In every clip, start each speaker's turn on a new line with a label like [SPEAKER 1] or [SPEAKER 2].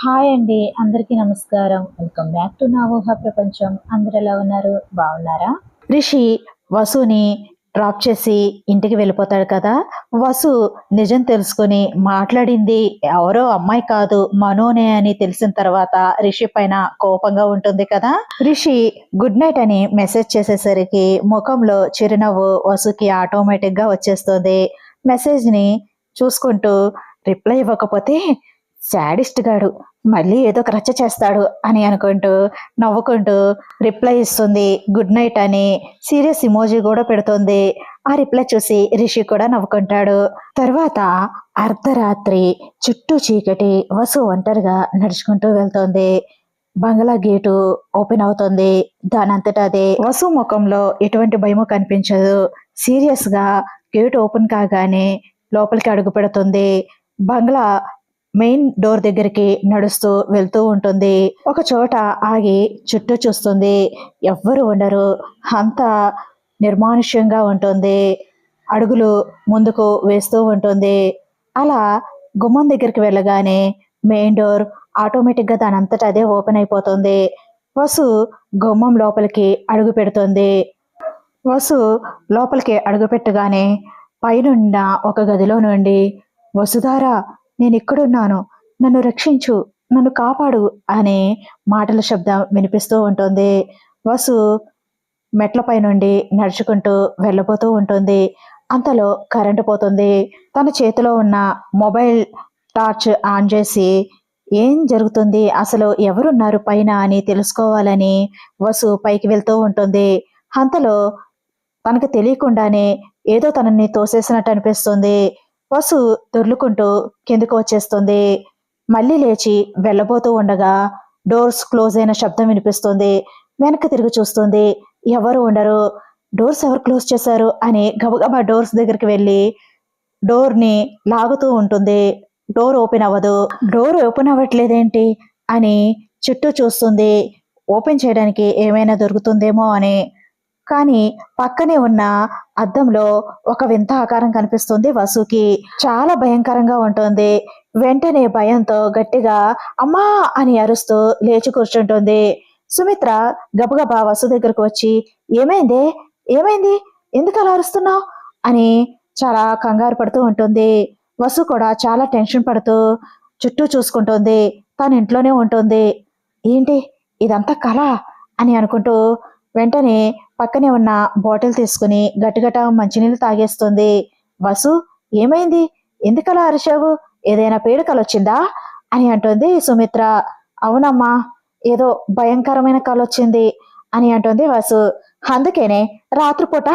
[SPEAKER 1] Hi అండి అందరికీ నమస్కారం. వెల్కమ్ బ్యాక్ టు నా ఊహ ప్రపంచం. అందరు ఎలా ఉన్నారు? బాగున్నారా? రిషి వసుని డ్రాప్ చేసి ఇంటికి వెళ్ళిపోతాడు కదా. వసు నిజం తెలుసుకొని మాట్లాడింది ఎవరో అమ్మాయి కాదు మనోనే అని తెలిసిన తర్వాత రిషి పైన కోపంగా ఉంటుంది కదా. రిషి గుడ్ నైట్ అని మెసేజ్ చేసేసరికి ముఖంలో చిరునవ్వు వసుకి ఆటోమేటిక్గా వచ్చేస్తుంది. మెసేజ్ని చూసుకుంటూ రిప్లై ఇవ్వకపోతే శాడిస్ట్ గాడు. మళ్ళీ ఏదో ఒక రచ్చ చేస్తాడు అని అనుకుంటూ నవ్వుకుంటూ రిప్లై ఇస్తుంది. గుడ్ నైట్ అని సీరియస్ ఇమోజీ కూడా పెడుతుంది. ఆ రిప్లై చూసి రిషి కూడా నవ్వుకుంటాడు. తర్వాత అర్ధరాత్రి చుట్టూ చీకటి వసు ఒంటరిగా నడుచుకుంటూ వెళ్తోంది. బంగ్లా గేటు ఓపెన్ అవుతుంది. దానంతటా అదే వసు ముఖంలో ఎటువంటి భయము కనిపించదు. సీరియస్గా గేట్ ఓపెన్ కాగానే లోపలికి అడుగు పెడుతుంది. బంగ్లా మెయిన్ డోర్ దగ్గరికి నడుస్తూ వెళ్తూ ఉంటుంది. ఒక చోట ఆగి చుట్టూ చూస్తుంది. ఎవ్వరు ఉండరు. అంతా నిర్మానుష్యంగా ఉంటుంది. అడుగులు ముందుకు వేస్తూ ఉంటుంది. అలా గుమ్మం దగ్గరికి వెళ్ళగానే మెయిన్ డోర్ ఆటోమేటిక్గా దానంతట అదే ఓపెన్ అయిపోతుంది. వసు గుమ్మం లోపలికి అడుగు పెడుతుంది. వసు లోపలికి అడుగు పెట్టగానే పైనున్న ఒక గదిలో నుండి వసుధారా నేను ఇక్కడున్నాను నన్ను రక్షించు నన్ను కాపాడు అనే మాటల శబ్దం వినిపిస్తూ ఉంటుంది. వసు మెట్లపై నుండి నడుచుకుంటూ వెళ్ళబోతూ ఉంటుంది. అంతలో కరెంటు పోతుంది. తన చేతిలో ఉన్న మొబైల్ టార్చ్ ఆన్ చేసి ఏం జరుగుతుంది? అసలు ఎవరున్నారు పైన అని తెలుసుకోవాలని వసు పైకి వెళ్తూ ఉంటుంది. అంతలో తనకు తెలియకుండానే ఏదో తనని తోసేసినట్టు అనిపిస్తుంది. వసు దొర్లుకుంటూ కిందకు వచ్చేస్తుంది. మళ్ళీ లేచి వెళ్ళబోతూ ఉండగా డోర్స్ క్లోజ్ అయిన శబ్దం వినిపిస్తుంది. వెనక్కి తిరిగి చూస్తుంది. ఎవరు ఉండరు. డోర్స్ ఎవరు క్లోజ్ చేశారు అని గబగబా డోర్స్ దగ్గరికి వెళ్ళి డోర్ని లాగుతూ ఉంటుంది. డోర్ ఓపెన్ అవ్వదు. డోర్ ఓపెన్ అవ్వట్లేదేంటి అని చుట్టూ చూస్తుంది. ఓపెన్ చేయడానికి ఏమైనా దొరుకుతుందేమో అని కానీ పక్కనే ఉన్న అద్దంలో ఒక వింత ఆకారం కనిపిస్తుంది వసుకి. చాలా భయంకరంగా ఉంటుంది. వెంటనే భయంతో గట్టిగా అమ్మా అని అరుస్తూ లేచి కూర్చుంటుంది. సుమిత్ర గబగబా వసు దగ్గరకు వచ్చి ఏమైంది? ఏమైంది? ఎందుకు అలా అరుస్తున్నావు? అని చాలా కంగారు పడుతూ ఉంటుంది. వసు కూడా చాలా టెన్షన్ పడుతూ చుట్టూ చూసుకుంటుంది. తను ఇంట్లోనే ఉంటుంది. ఏంటి? ఇదంతా కళ? అని అనుకుంటూ వెంటనే పక్కనే ఉన్న బాటిల్ తీసుకుని గట్టిగట మంచినీళ్ళు తాగేస్తుంది. వసు ఏమైంది? ఎందుకలా అరిచావు? ఏదైనా పీడకలు వచ్చిందా అని అంటుంది సుమిత్ర. అవునమ్మా ఏదో భయంకరమైన కళ వచ్చింది అని అంటుంది వసు. అందుకేనే రాత్రిపూట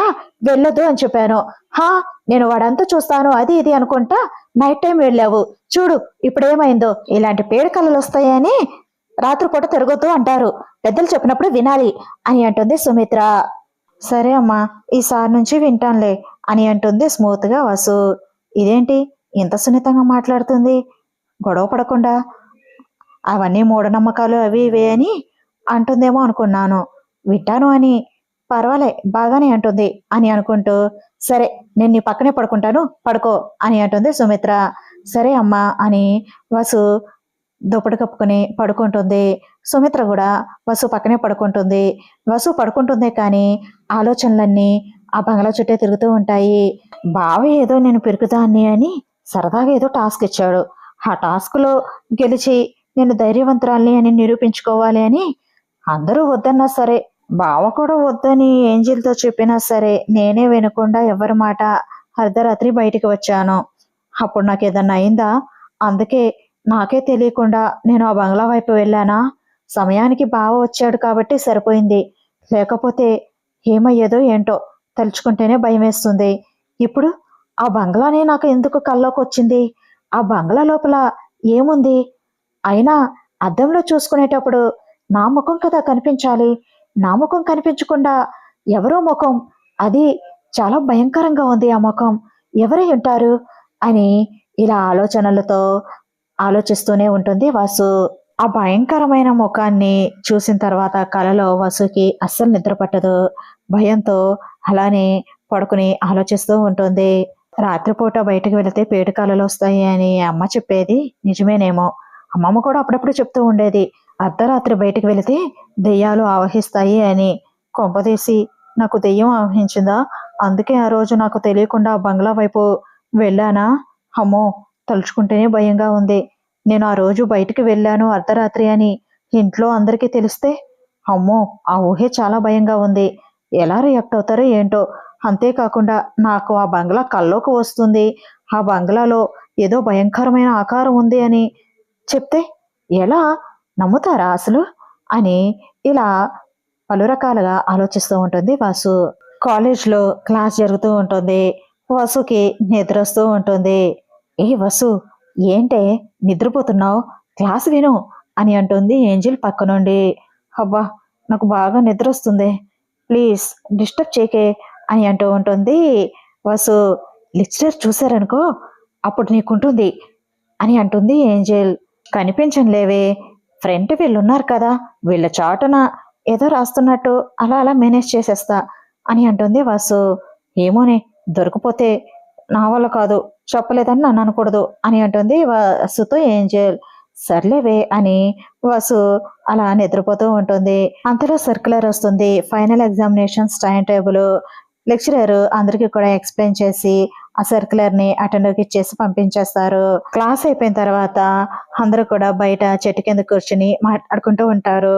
[SPEAKER 1] వెళ్ళొద్దు అని చెప్పాను. హా నేను వాడంతా చూస్తాను అది ఇది అనుకుంటా నైట్ టైం వెళ్ళావు. చూడు ఇప్పుడేమైందో ఇలాంటి పీడకలలు వస్తాయని రాత్రిపూట తిరగొద్దు అంటారు. పెద్దలు చెప్పినప్పుడు వినాలి అని అంటుంది సుమిత్ర. సరే అమ్మా ఈసారి నుంచి వింటానులే అని అంటుంది స్మూత్గా వసు. ఇదేంటి? ఇంత సున్నితంగా మాట్లాడుతుంది. గొడవ పడకుండా. అవన్నీ మూఢనమ్మకాలు అవి ఇవే అని అంటుందేమో అనుకున్నాను. వింటాను అని. పర్వాలే బాగానే అంటుంది అని అనుకుంటూ. సరే నేను నీ పక్కనే పడుకుంటాను పడుకో అని అంటుంది సుమిత్ర. సరే అమ్మా అని వసు దుప్పటి కప్పుకొని పడుకుంటుంది. సుమిత్ర కూడా వసు పక్కనే పడుకుంటుంది. వసు పడుకుంటుందే కానీ ఆలోచనలన్నీ ఆ బంగ్లా చుట్టే తిరుగుతూ ఉంటాయి. బావ ఏదో నేను పెరుగుతాన్ని అని సరదాగా ఏదో టాస్క్ ఇచ్చాడు. ఆ టాస్క్లో గెలిచి నేను ధైర్యవంతురాల్ని అని నిరూపించుకోవాలి అని అందరూ వద్దన్నా సరే బావ కూడా వద్దని ఏంజిల్తో చెప్పినా సరే నేనే వినకుండా ఎవరి మాట అర్ధరాత్రి బయటికి వచ్చాను. అప్పుడు నాకు ఏదన్నా అయిందా? అందుకే నాకే తెలియకుండా నేను ఆ బంగ్లా వైపు వెళ్ళానా? సమయానికి బావ వచ్చాడు కాబట్టి సరిపోయింది. లేకపోతే ఏమయ్యేదో ఏంటో తలుచుకుంటేనే భయం వేస్తుంది. ఇప్పుడు ఆ బంగ్లానే నాకు ఎందుకు కల్లోకి వచ్చింది? ఆ బంగ్లా లోపల ఏముంది? అయినా అద్దంలో చూసుకునేటప్పుడు నా ముఖం కదా కనిపించాలి. నా ముఖం కనిపించకుండా ఎవరో ముఖం. అది చాలా భయంకరంగా ఉంది ఆ ముఖం. ఎవరై ఉంటారు? అని ఇలా ఆలోచనలతో ఆలోచిస్తూనే ఉంటుంది. వాసు ఆ భయంకరమైన ముఖాన్ని చూసిన తర్వాత కలలో వసుకి అస్సలు నిద్ర పట్టదు. భయంతో అలానే పడుకుని ఆలోచిస్తూ ఉంటుంది. రాత్రిపూట బయటకు వెళితే పేటకాలలు వస్తాయి అని అమ్మ చెప్పేది నిజమేనేమో. అమ్మమ్మ కూడా అప్పుడప్పుడు చెప్తూ ఉండేది. అర్ధరాత్రి బయటికి వెళితే దెయ్యాలు ఆవహిస్తాయి అని కొంపదీసి నాకు దెయ్యం ఆవహించిందా? అందుకే ఆ రోజు నాకు తెలియకుండా బంగ్లా వైపు వెళ్ళానా? అమ్మో తలుచుకుంటేనే భయంగా ఉంది. నేను ఆ రోజు బయటికి వెళ్ళాను అర్ధరాత్రి అని. ఇంట్లో అందరికీ తెలిస్తే అమ్మో ఆ ఊహే చాలా భయంగా ఉంది. ఎలా రియాక్ట్ అవుతారో ఏంటో. అంతేకాకుండా నాకు ఆ బంగ్లా కల్లోకి వస్తుంది. ఆ బంగ్లాలో ఏదో భయంకరమైన ఆకారం ఉంది అని చెప్తే ఎలా? నమ్ముతారా అసలు? అని ఇలా పలు రకాలుగా ఆలోచిస్తూ ఉంటుంది వాసు. కాలేజ్లో క్లాస్ జరుగుతూ ఉంటుంది. వసుకి నిద్ర వస్తూ ఉంటుంది. ఏ వసు ఏంటే నిద్రపోతున్నావు? క్లాస్ విను అని అంటుంది ఏంజిల్ పక్కనుండి అబ్బా నాకు బాగా నిద్ర వస్తుంది ప్లీజ్ డిస్టర్బ్ చేయకే అని అంటూ ఉంటుంది. వసు లెక్చరర్ చూశారనుకో అప్పుడు నీకుంటుంది అని అంటుంది ఏంజెల్. కనిపించంలేవే ఫ్రంట్ వీళ్ళు ఉన్నారు కదా వీళ్ళ చాటున ఏదో రాస్తున్నట్టు అలా అలా మేనేజ్ చేసేస్తా అని అంటుంది వాసు. ఏమోనే దొరికిపోతే నా వల్ల కాదు చెప్పలేదని నన్ను అనకూడదు అని అంటుంది వాసుతో ఏంజెల్. సర్లేవే అని వసు అలా నిద్రపోతూ ఉంటుంది. అంతలో సర్క్యులర్ వస్తుంది. Final examinations time table. Lecturer అందరికీ కూడా ఎక్స్ప్లెయిన్ చేసి ఆ సర్క్యులర్ని అటెండర్కి ఇచ్చేసి పంపించేస్తారు. క్లాస్ అయిపోయిన తర్వాత అందరూ కూడా బయట చెట్టు కింద కూర్చుని మాట్లాడుకుంటూ ఉంటారు.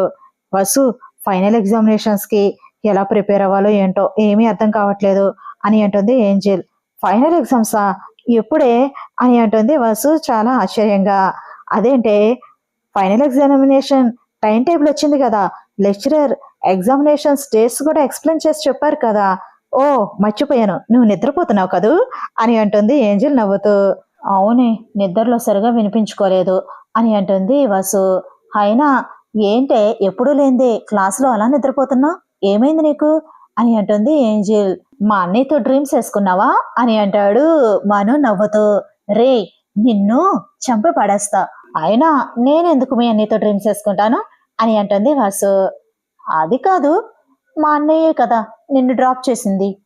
[SPEAKER 1] వసు ఫైనల్ ఎగ్జామినేషన్స్కి ఎలా ప్రిపేర్ అవ్వాలో ఏంటో ఏమీ అర్థం కావట్లేదు అని అంటుంది ఏంజిల్. ఫైనల్ ఎగ్జామ్సా ఎప్పుడే అని అంటుంది వసు చాలా ఆశ్చర్యంగా. అదేంటే ఫైనల్ ఎగ్జామినేషన్ టైం టేబుల్ వచ్చింది కదా. లెక్చరర్ ఎగ్జామినేషన్స్ డేట్స్ కూడా ఎక్స్ప్లెయిన్ చేసి చెప్పారు కదా. ఓ మర్చిపోయాను. నువ్వు నిద్రపోతున్నావు కదూ? అని అంటుంది ఏంజిల్ నవ్వుతూ. అవునే నిద్రలో సరిగా వినిపించుకోలేదు అని అంటుంది వసు. అయినా ఏంటే ఎప్పుడు లేనిదే క్లాస్లో అలా నిద్రపోతున్నావు? ఏమైంది నీకు? అని అంటుంది ఏంజిల్. మా అన్నయ్యతో డ్రీమ్స్ వేసుకున్నావా? అని అంటాడు మను నవ్వుతూ రే నిన్ను చంపి పడేస్తా. అయినా నేనెందుకు మీ అన్నయ్యతో డ్రీమ్స్ వేసుకుంటాను? అని అంటుంది వాసు. అది కాదు మా అన్నయ్యే కదా నిన్ను డ్రాప్ చేసింది.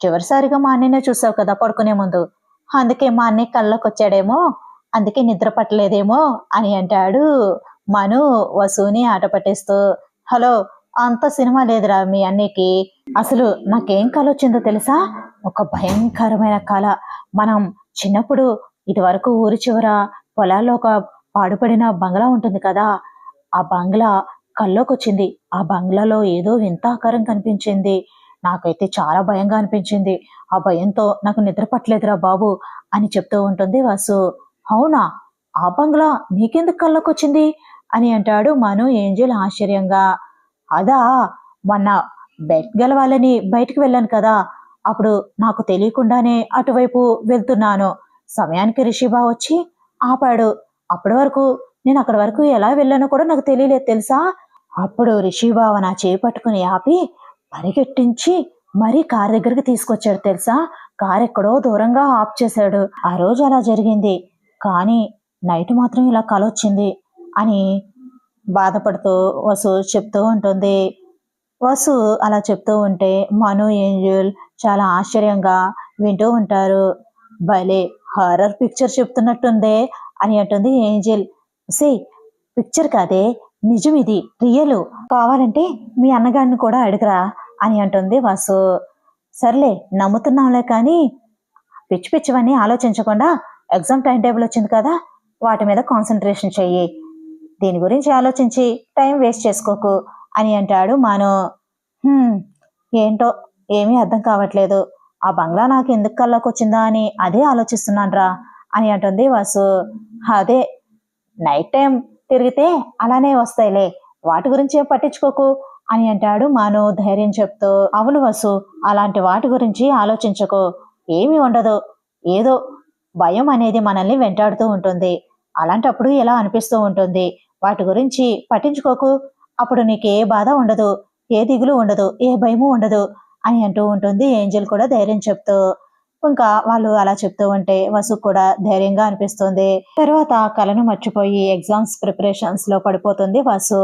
[SPEAKER 1] చివరిసారిగా మా అన్నయ్యనే చూసావు కదా పడుకునే ముందు. అందుకే మా అన్నయ్య కళ్ళకు వచ్చాడేమో అందుకే నిద్ర పట్టలేదేమో అని అంటాడు మను వసుని ఆట పట్టేస్తూ. హలో అంత సినిమా లేదురా మీ అన్నయ్యకి. అసలు నాకేం కళ వచ్చిందో తెలుసా? ఒక భయంకరమైన కళ మనం చిన్నప్పుడు ఇదివరకు ఊరి చివర పొలాల్లో ఒక పాడుపడిన బంగ్లా ఉంటుంది కదా? ఆ బంగ్లా కల్లోకి వచ్చింది ఆ బంగ్లాలో ఏదో వింత ఆకారం కనిపించింది. నాకైతే చాలా భయంగా అనిపించింది. ఆ భయంతో నాకు నిద్ర పట్టలేదురా బాబు అని చెప్తూ ఉంటుంది వాసు. అవునా? ఆ బంగ్లా నీకెందుకు కళ్ళకొచ్చింది వచ్చింది అని అంటాడు మను ఏంజల్ ఆశ్చర్యంగా. అదా మొన్న బెట్ గెలవాలని బయటికి వెళ్ళాను కదా అప్పుడు నాకు తెలియకుండానే అటువైపు వెళ్తున్నాను. సమయానికి రిషిబా వచ్చి ఆపాడు. అప్పటి వరకు నేను అక్కడి వరకు ఎలా వెళ్ళానో కూడా నాకు తెలియలేదు తెలుసా? అప్పుడు రిషిబావ నా చేపట్టుకుని పట్టుకుని ఆపి పరిగెట్టించి మరీ కార్ దగ్గరికి తీసుకొచ్చాడు తెలుసా? కార్ ఎక్కడో దూరంగా ఆఫ్ చేశాడు. ఆ రోజు అలా జరిగింది. కానీ నైట్ మాత్రం ఇలా కలొచ్చింది అని బాధపడుతూ వసు చెప్తూ ఉంటుంది. వసు అలా చెప్తూ ఉంటే మను ఏంజల్ చాలా ఆశ్చర్యంగా వింటూ ఉంటారు. భలే హారర్ పిక్చర్ చెప్తున్నట్టుందే అని అంటుంది ఏంజల్. సే పిక్చర్ కాదే నిజం ఇది రియల్. కావాలంటే మీ అన్నగారిని కూడా అడుగురా అని అంటుంది వాసు. సర్లే నమ్ముతున్నాంలే కానీ పిచ్చి పిచ్చివన్నీ ఆలోచించకుండా ఎగ్జామ్ టైం టేబుల్ వచ్చింది కదా వాటి మీద కాన్సన్ట్రేషన్ చెయ్యి. దీని గురించి ఆలోచించి టైం వేస్ట్ చేసుకోకు అని అంటాడు మాను. ఏంటో ఏమీ అర్థం కావట్లేదు. ఆ బంగ్లా నాకు ఎందుకు కల్లోకి వచ్చిందా అని అదే ఆలోచిస్తున్నానరా అని అంటుంది వాసు. అదే నైట్ టైం తిరిగితే అలానే వస్తాయిలే వాటి గురించి ఏం పట్టించుకోకు అని అంటాడు మాను ధైర్యం చెప్తూ. అవును వసు అలాంటి వాటి గురించి ఆలోచించకు ఏమీ ఉండదు. ఏదో భయం అనేది మనల్ని వెంటాడుతూ ఉంటుంది. అలాంటప్పుడు ఎలా అనిపిస్తూ ఉంటుంది? వాటి గురించి పట్టించుకోకు. అప్పుడు నీకు ఏ బాధ ఉండదు ఏ దిగులు ఉండదు ఏ భయము ఉండదు అని అంటూ ఉంటుంది ఏంజల్ కూడా ధైర్యం చెప్తూ. ఇంకా వాళ్ళు అలా చెప్తూ ఉంటే వసు కూడా ధైర్యంగా అనిపిస్తుంది. తర్వాత కళను మర్చిపోయి ఎగ్జామ్స్ ప్రిపరేషన్స్లో పడిపోతుంది వసు.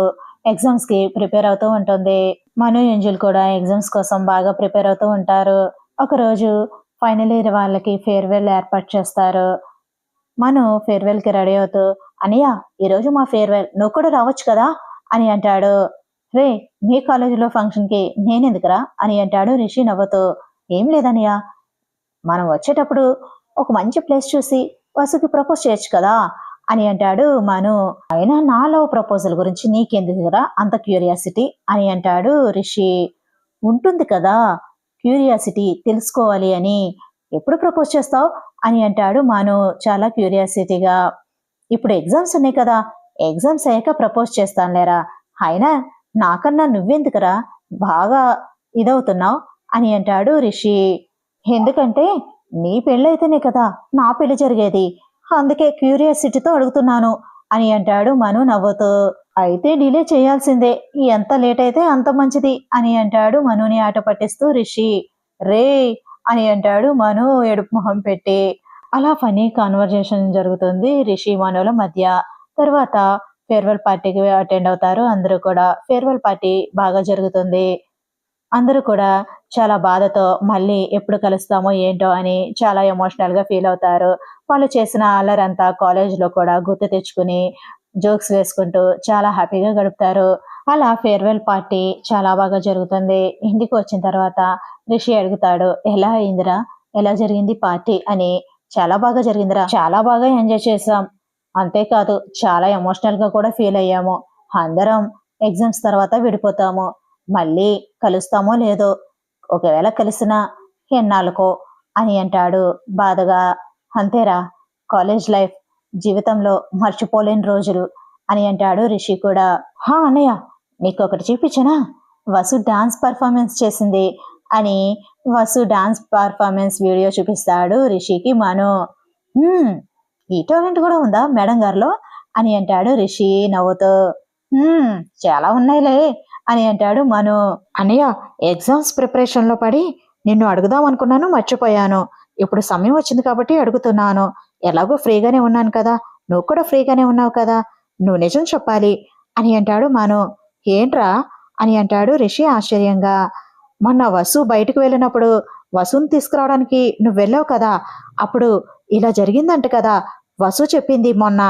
[SPEAKER 1] ఎగ్జామ్స్కి ప్రిపేర్ అవుతూ ఉంటుంది. మను ఏంజల్ కూడా ఎగ్జామ్స్ కోసం బాగా ప్రిపేర్ అవుతూ ఉంటారు. ఒక రోజు ఫైనల్ ఇయర్ వాళ్ళకి ఫేర్వెల్ ఏర్పాటు చేస్తారు. మను ఫేర్వెల్కి రెడీ అవుతూ అనయ్య ఈరోజు మా ఫేర్వెల్ నువ్వు కూడా రావచ్చు కదా? అని అంటాడు. రే మీ కాలేజీలో ఫంక్షన్కి నేనెందుకురా? అని అంటాడు రిషి నవ్వుతూ. ఏం లేదనయ్య మనం వచ్చేటప్పుడు ఒక మంచి ప్లేస్ చూసి వసుకి ప్రపోజ్ చేయొచ్చు కదా? అని అంటాడు మను. అయినా నా లవ్ ప్రపోజల్ గురించి నీకెందుకురా అంత క్యూరియాసిటీ? అని అంటాడు రిషి. ఉంటుంది కదా క్యూరియాసిటీ తెలుసుకోవాలి అని. ఎప్పుడు ప్రపోజ్ చేస్తావు? అని అంటాడు మాను చాలా క్యూరియాసిటీగా. ఇప్పుడు ఎగ్జామ్స్ ఉన్నాయి కదా. ఎగ్జామ్స్ అయ్యాక ప్రపోజ్ చేస్తానులేరా అయినా నాకన్నా నువ్వెందుకురా? బాగా ఇదవుతున్నావు అని అంటాడు రిషి. ఎందుకంటే నీ పెళ్ళైతేనే కదా నా పెళ్ళి జరిగేది. అందుకే క్యూరియాసిటీతో అడుగుతున్నాను అని అంటాడు మను నవ్వుతూ. అయితే డిలే చేయాల్సిందే. ఎంత లేట్ అయితే అంత మంచిది అని అంటాడు మనుని ఆట పట్టిస్తూ రిషి. రే అని అంటాడు మను ఎడుపు మొహం పెట్టి. అలా ఫనీ కాన్వర్జేషన్ జరుగుతుంది. రిషి మనోల మధ్య తర్వాత ఫేర్వెల్ పార్టీకి అటెండ్ అవుతారు. అందరూ కూడా ఫేర్వెల్ పార్టీ బాగా జరుగుతుంది. అందరూ కూడా చాలా బాధతో మళ్ళీ ఎప్పుడు కలుస్తామో ఏంటో అని చాలా ఎమోషనల్గా ఫీల్ అవుతారు. వాళ్ళు చేసిన అల్లరంతా కాలేజ్లో కూడా గుర్తు తెచ్చుకుని జోక్స్ వేసుకుంటూ చాలా హ్యాపీగా గడుపుతారు. అలా ఫేర్వెల్ పార్టీ చాలా బాగా జరుగుతుంది. ఇంటికి వచ్చిన తర్వాత రిషి అడుగుతాడు ఎలా అయిందిరా? ఎలా జరిగింది పార్టీ అని చాలా బాగా జరిగిందిరా. చాలా బాగా ఎంజాయ్ చేసాం అంతేకాదు చాలా ఎమోషనల్గా కూడా ఫీల్ అయ్యాము. అందరం ఎగ్జామ్స్ తర్వాత విడిపోతాము. మళ్ళీ కలుస్తామో లేదో ఒకవేళ కలిసినా ఎన్నాళ్ళకో అని అంటాడు బాధగా. అంతేరా కాలేజ్ లైఫ్ జీవితంలో మర్చిపోలేని రోజులు అని అంటాడు రిషి కూడా. హా అన్నయ్య నీకు ఒకటి చూపించనా? వసు డాన్స్ పర్ఫార్మెన్స్ చేసింది. అని వసు డాన్స్ పర్ఫార్మెన్స్ వీడియో చూపిస్తాడు రిషికి. మను ఈ టాలెంట్ కూడా ఉందా మేడం గారిలో? అని అంటాడు రిషి నవ్వుతూ. చాలా ఉన్నాయిలే అని అంటాడు మను. అన్నయ్య ఎగ్జామ్స్ ప్రిపరేషన్లో పడి నిన్ను అడుగుదాం అనుకున్నాను మర్చిపోయాను. ఇప్పుడు సమయం వచ్చింది కాబట్టి అడుగుతున్నాను. ఎలాగో ఫ్రీగానే ఉన్నాను కదా నువ్వు కూడా ఫ్రీగానే ఉన్నావు కదా నువ్వు నిజం చెప్పాలి అని అంటాడు మను. ఏంట్రా? అని అంటాడు రిషి ఆశ్చర్యంగా. మొన్న వసు బయటకు వెళ్ళినప్పుడు వసుని తీసుకురావడానికి నువ్వు వెళ్ళావు కదా అప్పుడు ఇలా జరిగిందంట కదా. వసు చెప్పింది మొన్న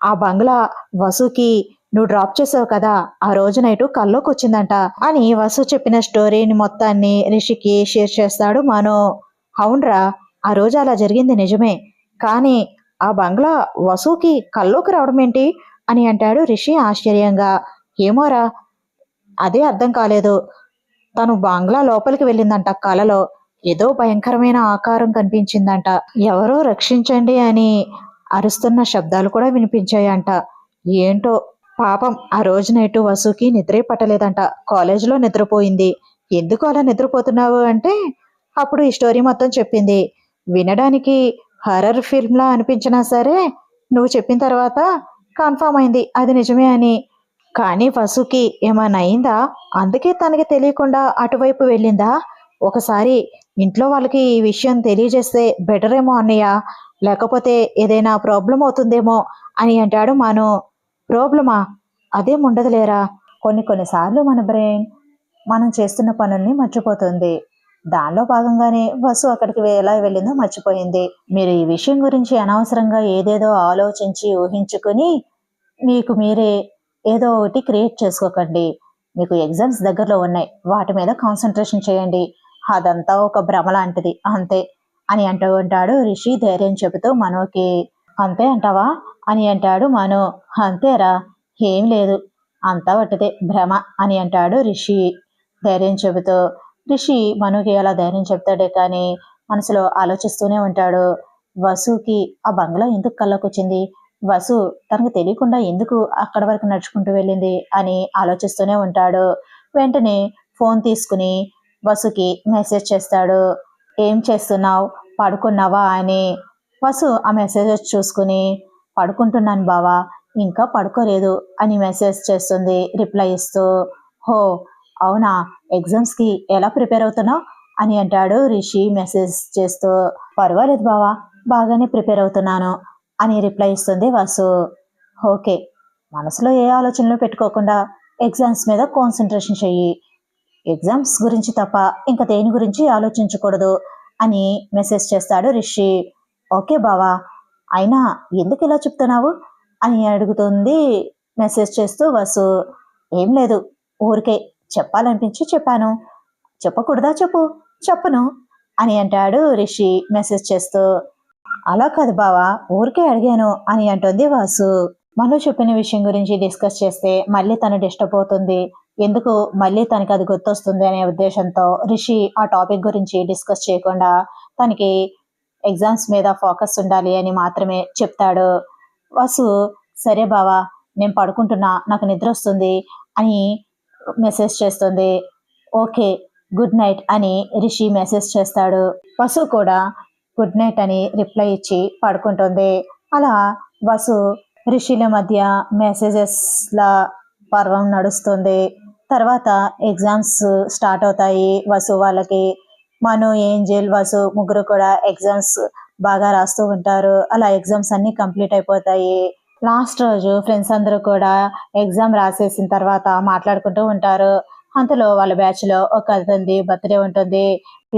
[SPEAKER 1] ఆ బంగ్లా వసుకి నువ్వు డ్రాప్ చేసావు కదా ఆ రోజు నైటు కల్లోకి వచ్చిందంట అని వసు చెప్పిన స్టోరీని మొత్తాన్ని రిషికి షేర్ చేస్తాడు మను. అవునరా ఆ రోజు అలా జరిగింది నిజమే కానీ ఆ బంగ్లా వసుకి కల్లోకి రావడం ఏంటి? అని అంటాడు రిషి ఆశ్చర్యంగా. ఏమోరా అదే అర్థం కాలేదు. తను బంగ్లా లోపలికి వెళ్ళిందంట. కలలో ఏదో భయంకరమైన ఆకారం కనిపించిందంట. ఎవరో రక్షించండి అని అరుస్తున్న శబ్దాలు కూడా వినిపించాయంట. ఏంటో పాపం ఆ రోజు నైటు వసుకి నిద్రే పట్టలేదంట. కాలేజీలో నిద్రపోయింది. ఎందుకు అలా నిద్రపోతున్నావు అంటే అప్పుడు ఈ స్టోరీ మొత్తం చెప్పింది. వినడానికి హర్రర్ ఫిల్మ్లా అనిపించినా సరే నువ్వు చెప్పిన తర్వాత కన్ఫామ్ అయింది. అది నిజమే అని కానీ వసుకి ఏమైనా అయిందా? అందుకే తనకి తెలియకుండా అటువైపు వెళ్ళిందా? ఒకసారి ఇంట్లో వాళ్ళకి ఈ విషయం తెలియజేస్తే బెటర్ ఏమో అన్నయ్య. లేకపోతే ఏదైనా ప్రాబ్లం అవుతుందేమో అని అంటాడు మాను. ప్రాబ్లమా? అదేం ఉండదులేరా. కొన్ని కొన్నిసార్లు మన బ్రెయిన్ మనం చేస్తున్న పనుల్ని మర్చిపోతుంది. దానిలో భాగంగానే వసు అక్కడికి ఎలా వెళ్ళిందో మర్చిపోయింది. మీరు ఈ విషయం గురించి అనవసరంగా ఏదేదో ఆలోచించి ఊహించుకుని మీకు మీరే ఏదో ఒకటి క్రియేట్ చేసుకోకండి. మీకు ఎగ్జామ్స్ దగ్గరలో ఉన్నాయి. వాటి మీద కాన్సన్ట్రేషన్ చేయండి. అదంతా ఒక భ్రమ లాంటిది. అంతే. అని అంటూ ఉంటాడు రిషి ధైర్యం చెబుతూ మనోకి అంతే అంటావా? అని అంటాడు మను. అంతేరా? ఏం లేదు. అంతా ఒకటిదే భ్రమ అని అంటాడు రిషి ధైర్యం చెబుతూ. రిషి మనుకి అలా ధైర్యం చెప్తాడే కానీ మనసులో ఆలోచిస్తూనే ఉంటాడు. వసుకి ఆ బంగ్లా ఎందుకు కళ్ళకొచ్చింది వసు తనకు తెలియకుండా ఎందుకు అక్కడ వరకు నడుచుకుంటూ వెళ్ళింది అని ఆలోచిస్తూనే ఉంటాడు. వెంటనే ఫోన్ తీసుకుని వసుకి మెసేజ్ చేస్తాడు. ఏం చేస్తున్నావు? పడుకున్నావా? అని. వసు ఆ మెసేజ్ చూసుకుని పడుకుంటున్నాను బావా ఇంకా పడుకోలేదు అని మెసేజ్ చేస్తుంది రిప్లై ఇస్తూ. హో అవునా? ఎగ్జామ్స్కి ఎలా ప్రిపేర్ అవుతున్నావు? అని అంటాడు రిషి మెసేజ్ చేస్తూ. పర్వాలేదు బావా బాగానే ప్రిపేర్ అవుతున్నాను. అని రిప్లై ఇస్తుంది వాసు. ఓకే మనసులో ఏ ఆలోచనలు పెట్టుకోకుండా ఎగ్జామ్స్ మీద కాన్సన్ట్రేషన్ చెయ్యి. ఎగ్జామ్స్ గురించి తప్ప ఇంకా దేని గురించి ఆలోచించకూడదు అని మెసేజ్ చేస్తాడు రిషి. ఓకే బావా అయినా ఎందుకు ఇలా చెప్తున్నావు అని అడుగుతుంది మెసేజ్ చేస్తూ వసు. ఏం లేదు ఊరికే చెప్పాలనిపించి చెప్పాను. చెప్పకూడదా చెప్పు చెప్పను అని అంటాడు రిషి మెసేజ్ చేస్తూ. అలా కాదు బావా ఊరికే అడిగాను అని అంటుంది వాసు. మను చెప్పిన విషయం గురించి డిస్కస్ చేస్తే మళ్ళీ తను డిస్టర్బ్ అవుతుంది. ఎందుకు మళ్ళీ తనకి అది గుర్తొస్తుంది అనే ఉద్దేశంతో రిషి ఆ టాపిక్ గురించి డిస్కస్ చేయకుండా తనకి ఎగ్జామ్స్ మీద ఫోకస్ ఉండాలి అని మాత్రమే చెప్తాడు. వసు సరే బావా నేను పడుకుంటున్నా నాకు నిద్ర వస్తుంది అని మెసేజ్ చేస్తుంది. ఓకే గుడ్ నైట్ అని రిషి మెసేజ్ చేస్తాడు. వసు కూడా గుడ్ నైట్ అని రిప్లై ఇచ్చి పడుకుంటుంది. అలా వసు రిషిల మధ్య మెసేజెస్ల పర్వం నడుస్తుంది. తర్వాత ఎగ్జామ్స్ స్టార్ట్ అవుతాయి. వసు వాళ్ళకి మను ఏంజెల్ వసు ముగ్గురు కూడా ఎగ్జామ్స్ బాగా రాస్తూ ఉంటారు. అలా ఎగ్జామ్స్ అన్ని కంప్లీట్ అయిపోతాయి. లాస్ట్ రోజు ఫ్రెండ్స్ అందరూ కూడా ఎగ్జామ్ రాసేసిన తర్వాత మాట్లాడుకుంటూ ఉంటారు. అంతలో వాళ్ళ బ్యాచ్లో ఒక అతనిది బర్త్డే ఉంటుంది.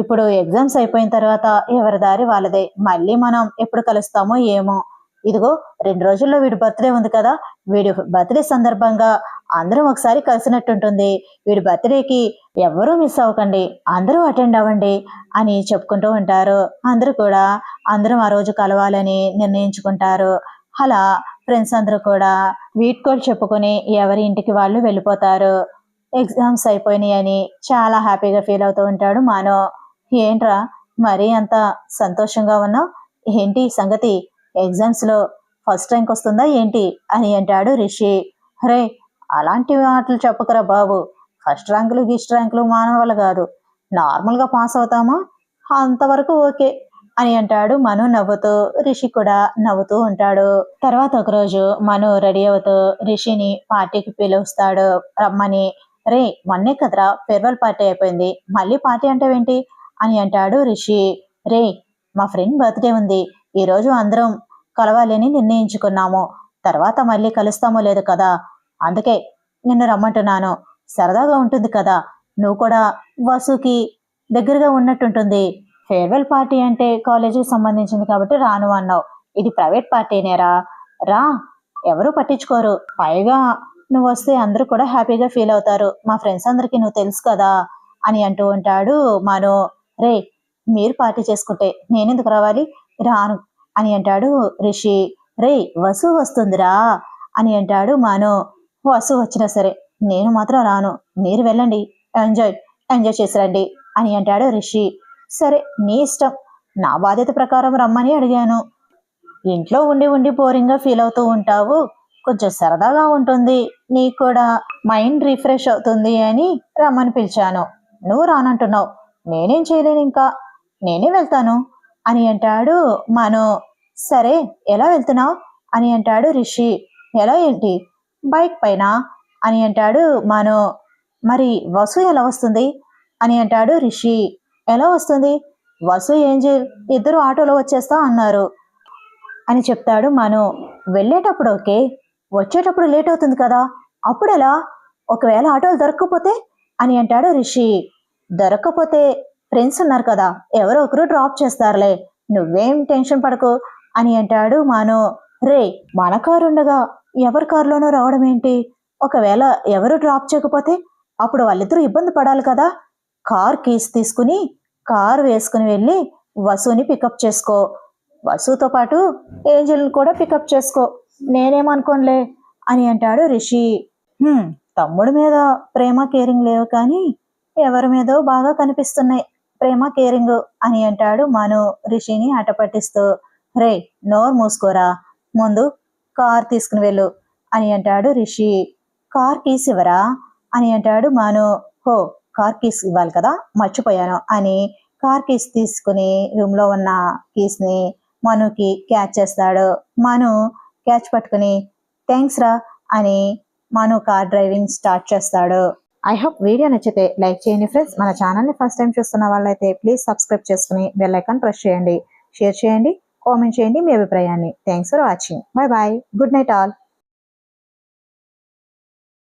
[SPEAKER 1] ఇప్పుడు ఎగ్జామ్స్ అయిపోయిన తర్వాత ఎవరి దారి వాళ్ళదే. మళ్ళీ మనం ఎప్పుడు కలుస్తామో ఏమో. ఇదిగో రెండు రోజుల్లో వీడి బర్త్డే ఉంది కదా. వీడి బర్త్డే సందర్భంగా అందరం ఒకసారి కలిసినట్టుంటుంది. వీడి బర్త్డేకి ఎవ్వరూ మిస్ అవ్వకండి. అందరూ అటెండ్ అవ్వండి అని చెప్పుకుంటూ ఉంటారు. అందరూ కూడా అందరం ఆ రోజు కలవాలని నిర్ణయించుకుంటారు. అలా ఫ్రెండ్స్ అందరూ కూడా వీట్ కోడ్ చెప్పుకొని ఎవరి ఇంటికి వాళ్ళు వెళ్ళిపోతారు. ఎగ్జామ్స్ అయిపోయినాయి అని చాలా హ్యాపీగా ఫీల్ అవుతూ ఉంటాడు మానో. ఏంట్రా మరీ అంత సంతోషంగా ఉన్నావు? ఏంటి సంగతి? ఎగ్జామ్స్లో ఫస్ట్ ర్యాంక్ వస్తుందా ఏంటి అని అంటాడు రిషి. రే అలాంటి మాటలు చెప్పకరా బాబు. ఫస్ట్ ర్యాంకులు గిస్ట్ ర్యాంకులు మానవాళ్ళు కాదు. నార్మల్గా పాస్ అవుతామా? అంతవరకు ఓకే అని అంటాడు మను నవ్వుతూ. రిషి కూడా నవ్వుతూ ఉంటాడు. తర్వాత ఒకరోజు మను రెడీ అవుతూ రిషిని పార్టీకి పిలుస్తాడు రమ్మని. రే మొన్నే కదరా ఫేర్వెల్ పార్టీ అయిపోయింది. మళ్ళీ పార్టీ అంటావేంటి? అని అంటాడు రిషి. రే మా ఫ్రెండ్ బర్త్డే ఉంది. ఈరోజు అందరం కలవాలని నిర్ణయించుకున్నాము. తర్వాత మళ్ళీ కలుస్తామో లేదు కదా? అందుకే నిన్ను రమ్మంటున్నాను. సరదాగా ఉంటుంది కదా? నువ్వు కూడా వసుకి దగ్గరగా ఉన్నట్టుంటుంది. ఫేర్వెల్ పార్టీ అంటే కాలేజీకి సంబంధించింది కాబట్టి రాను అన్నావు. ఇది ప్రైవేట్ పార్టీనేరా. రా ఎవరు పట్టించుకోరు. పైగా నువ్వు వస్తే అందరూ కూడా హ్యాపీగా ఫీల్ అవుతారు. మా ఫ్రెండ్స్ అందరికీ నువ్వు తెలుసు కదా అని అంటూ ఉంటాడు మాను. రే మీరు పార్టీ చేసుకుంటే నేనెందుకు రావాలి? రాను అని అంటాడు రిషి. రే వసు వస్తుందిరా అని అంటాడు మాను. వసు వచ్చినా సరే నేను మాత్రం రాను. మీరు వెళ్ళండి. ఎంజాయ్ ఎంజాయ్ చేసి రండి అని అంటాడు రిషి. సరే నీ ఇష్టం. నా బాధ్యత ప్రకారం రమ్మని అడిగాను. ఇంట్లో ఉండి ఉండి బోరింగ్గా ఫీల్ అవుతూ ఉంటావు. కొంచెం సరదాగా ఉంటుంది. నీకు కూడా మైండ్ రిఫ్రెష్ అవుతుంది అని రమ్మని పిలిచాను. నువ్వు రానంటున్నావు. నేనేం చేయలేను ఇంకా. నేనే వెళ్తాను అని అంటాడు మను. సరే ఎలా వెళ్తున్నావు? అని అంటాడు రిషి. ఎలా ఏంటి? బైక్ పైన అని అంటాడు మను. మరి వసు ఎలా వస్తుంది? అని అంటాడు రిషి. ఎలా వస్తుంది? వసు ఏంజిల్ ఇద్దరు ఆటోలో వచ్చేస్తా అన్నారు అని చెప్తాడు మను. వెళ్ళేటప్పుడు ఓకే? వచ్చేటప్పుడు లేట్ అవుతుంది కదా? అప్పుడెలా? ఒకవేళ ఆటోలు దొరకకపోతే? అని అంటాడు రిషి. దొరకకపోతే ఫ్రెండ్స్ ఉన్నారు కదా ఎవరో ఒకరు డ్రాప్ చేస్తారులే. నువ్వేం టెన్షన్ పడకు అని అంటాడు మాను. రే మన కారు ఉండగా ఎవరి కారులోనో రావడం ఏంటి? ఒకవేళ ఎవరు డ్రాప్ చేయకపోతే అప్పుడు వాళ్ళిద్దరూ ఇబ్బంది పడాలి కదా. కార్ కీస్ తీసుకుని కార్ వేసుకుని వెళ్ళి వసుని పికప్ చేసుకో. వసుతో పాటు ఏంజల్ని కూడా పికప్ చేసుకో. నేనేమనుకోనులే అని అంటాడు రిషి. తమ్ముడి మీద ప్రేమ కేరింగ్ లేవు కానీ ఎవరి మీదో బాగా కనిపిస్తున్నాయి ప్రేమ కేరింగ్ అని అంటాడు మను రిషిని అటపట్టిస్తూ రే నోరు మూసుకోరా ముందు కార్ తీసుకుని వెళ్ళు అని అంటాడు రిషి. కార్ కీస్ ఇవ్వరా? అని అంటాడు మను. హో కార్ కీస్ ఇవ్వాలి కదా మర్చిపోయాను అని కార్ కీస్ తీసుకుని రూమ్లో ఉన్న కీస్ని మనుకి క్యాచ్ చేస్తాడు. మను క్యాచ్ పట్టుకుని థ్యాంక్స్ రా అని మను కార్ డ్రైవింగ్ స్టార్ట్ చేస్తాడు. ఐ హోప్ వీడియో నచ్చితే లైక్ చేయండి ఫ్రెండ్స్. మన ఛానల్ని ఫస్ట్ టైం చూస్తున్న వాళ్ళైతే ప్లీజ్ సబ్స్క్రైబ్ చేసుకుని బెల్ ఐకాన్ ప్రెస్ చేయండి. షేర్ చేయండి కామెంట్ చేయండి మీ అభిప్రాయాన్ని. Thanks for watching bye bye good night all